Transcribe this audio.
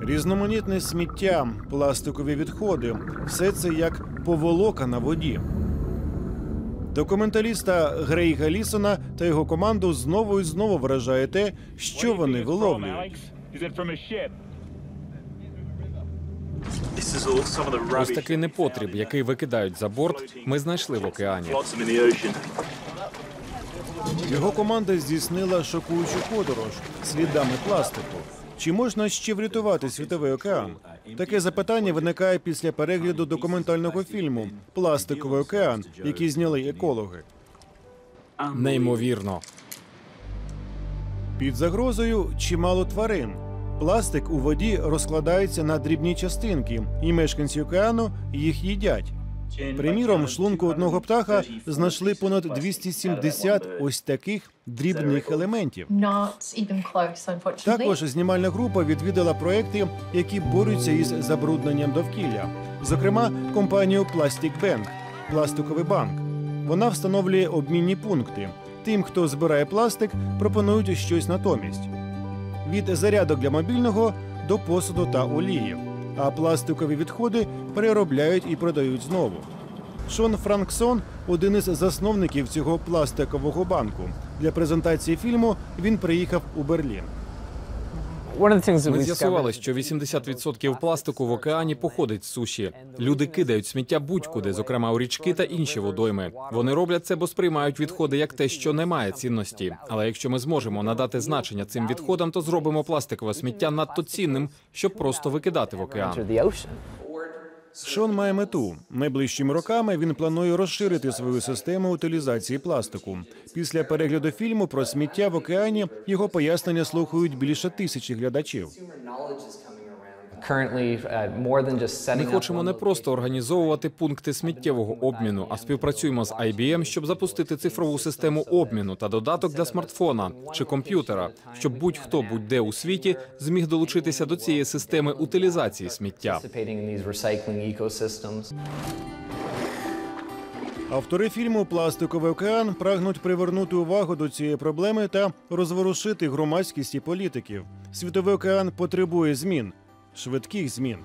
Різноманітне сміття, пластикові відходи все це як поволока на воді. Документаліста Грейга Лісона та його команду знову і знову вражає те, що вони виловлюють. Ось такий непотріб, який викидають за борт, ми знайшли в океані. Його команда здійснила шокуючу подорож слідами пластику. Чи можна ще врятувати світовий океан? Таке запитання виникає після перегляду документального фільму Пластиковий океан, який зняли екологи. Неймовірно. Під загрозою чимало тварин. Пластик у воді розкладається на дрібні частинки, і мешканці океану їх їдять. Приміром, в шлунку одного птаха знайшли понад 270 ось таких дрібних елементів. Також знімальна група відвідала проекти, які борються із забрудненням довкілля, зокрема компанію Plastic Bank – пластиковий банк. Вона встановлює обмінні пункти. Тим, хто збирає пластик, пропонують щось натомість: від зарядок для мобільного до посуду та олії. А пластикові відходи переробляють і продають знову. Шон Франксон один із засновників цього пластикового банку. Для презентації фільму він приїхав у Берлін. Ми з'ясували, що 80% пластику в океані походить з суші. Люди кидають сміття будь-куди, зокрема у річки та інші водойми. Вони роблять це, бо сприймають відходи як те, що не має цінності. Але якщо ми зможемо надати значення цим відходам, то зробимо пластикове сміття надто цінним, щоб просто викидати в океан. Шон має мету. Найближчими роками він планує розширити свою систему утилізації пластику. Після перегляду фільму про сміття в океані його пояснення слухають більше тисячі глядачів. Ми хочемо не просто організовувати пункти сміттєвого обміну, а співпрацюємо з IBM, щоб запустити цифрову систему обміну та додаток для смартфона чи комп'ютера, щоб будь-хто будь-де у світі зміг долучитися до цієї системи утилізації сміття. participating in these recycling ecosystems. Автори фільму Пластиковий океан прагнуть привернути увагу до цієї проблеми та розворушити громадськість і політиків. Світовий океан потребує змін, швидких змін.